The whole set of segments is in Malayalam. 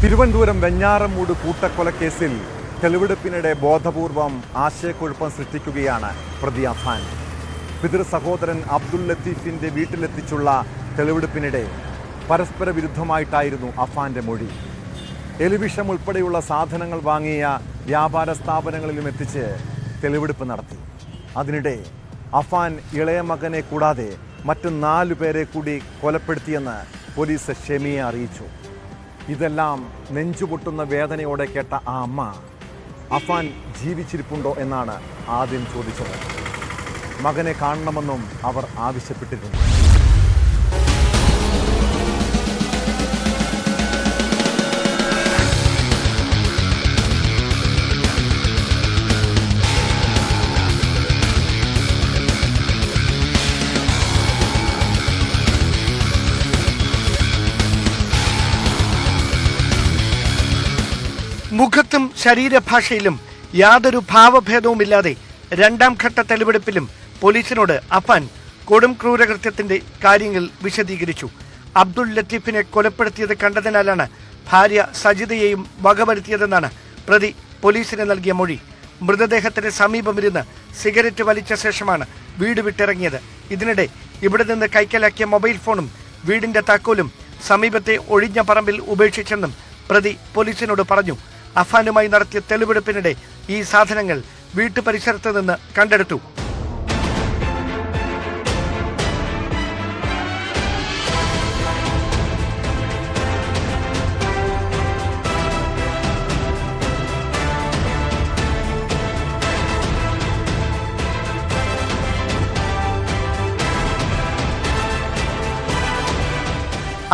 തിരുവനന്തപുരം വെഞ്ഞാറമൂട് കൂട്ടക്കൊലക്കേസിൽ തെളിവെടുപ്പിനിടെ ബോധപൂർവം ആശയക്കുഴപ്പം സൃഷ്ടിക്കുകയാണ് പ്രതി അഫാൻ. പിതൃ സഹോദരൻ അബ്ദുൽ ലത്തീഫിന്റെ വീട്ടിലെത്തിച്ചുള്ള തെളിവെടുപ്പിനിടെ പരസ്പര വിരുദ്ധമായിട്ടായിരുന്നു അഫാന്റെ മൊഴി. എലിവിഷം ഉൾപ്പെടെയുള്ള സാധനങ്ങൾ വാങ്ങിയ വ്യാപാര സ്ഥാപനങ്ങളിലും എത്തിച്ച് തെളിവെടുപ്പ് നടത്തി. അതിനിടെ അഫാൻ ഇളയ മകനെ കൂടാതെ മറ്റു നാലു പേരെ കൂടി കൊലപ്പെടുത്തിയെന്ന് പോലീസ് ഷെമിയെ അറിയിച്ചു. ഇതെല്ലാം നെഞ്ചുപൊട്ടുന്ന വേദനയോടെ കേട്ട ആ അമ്മ അഫാൻ ജീവിച്ചിരിപ്പുണ്ടോ എന്നാണ് ആദ്യം ചോദിച്ചത്. മകനെ കാണണമെന്നും അവർ ആവശ്യപ്പെട്ടിരുന്നു. മുഖത്തും ശരീരഭാഷയിലും യാതൊരു ഭാവഭേദവുമില്ലാതെ രണ്ടാം ഘട്ട തെളിവെടുപ്പിലും പോലീസിനോട് അഫാൻ കൊടും ക്രൂരകൃത്യത്തിന്റെ കാര്യങ്ങൾ വിശദീകരിച്ചു. അബ്ദുൾ ലത്തീഫിനെ കൊലപ്പെടുത്തിയത് കണ്ടതിനാലാണ് ഭാര്യ സജിതയെയും വകവരുത്തിയതെന്നാണ് പ്രതി പോലീസിന് നൽകിയ മൊഴി. മൃതദേഹത്തിന് സമീപമിരുന്ന് സിഗരറ്റ് വലിച്ച ശേഷമാണ് വീട് വിട്ടിറങ്ങിയത്. ഇതിനിടെ ഇവിടെ നിന്ന് കൈക്കലാക്കിയ മൊബൈൽ ഫോണും വീടിന്റെ താക്കോലും സമീപത്തെ ഒഴിഞ്ഞ പറമ്പിൽ ഉപേക്ഷിച്ചെന്നും പ്രതി പോലീസിനോട് പറഞ്ഞു. അഫാനുമായി നടത്തിയ തെളിവെടുപ്പിനിടെ ഈ സാധനങ്ങൾ വീട്ടുപരിസരത്ത് നിന്ന് കണ്ടെടുത്തു.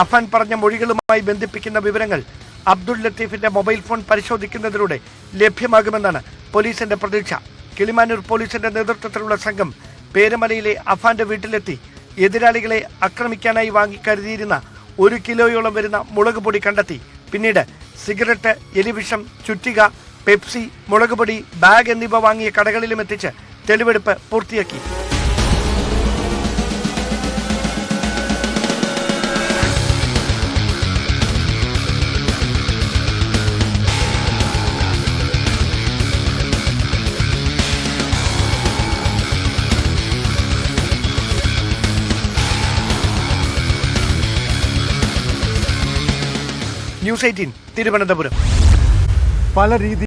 അഫാൻ പറഞ്ഞ മൊഴികളുമായി ബന്ധിപ്പിക്കുന്ന വിവരങ്ങൾ അബ്ദുൾ ലത്തീഫിന്റെ മൊബൈൽ ഫോൺ പരിശോധിക്കുന്നതിലൂടെ ലഭ്യമാകുമെന്നാണ് പോലീസിന്റെ പ്രതീക്ഷ. കിളിമാനൂർ പോലീസിന്റെ നേതൃത്വത്തിലുള്ള സംഘം പേരമലയിലെ അഫാന്റെ വീട്ടിലെത്തി എതിരാളികളെ ആക്രമിക്കാനായി വാങ്ങിക്കരുതിയിരുന്ന ഒരു കിലോയോളം വരുന്ന മുളക് പൊടി കണ്ടെത്തി. പിന്നീട് സിഗരറ്റ് എലിവിഷം ചുറ്റിക പെപ്സി മുളക് പൊടി ബാഗ് എന്നിവ വാങ്ങിയ കടകളിലും എത്തിച്ച് തെളിവെടുപ്പ് പൂർത്തിയാക്കി. News eighteen Thiruvananthapuram. പല രീതി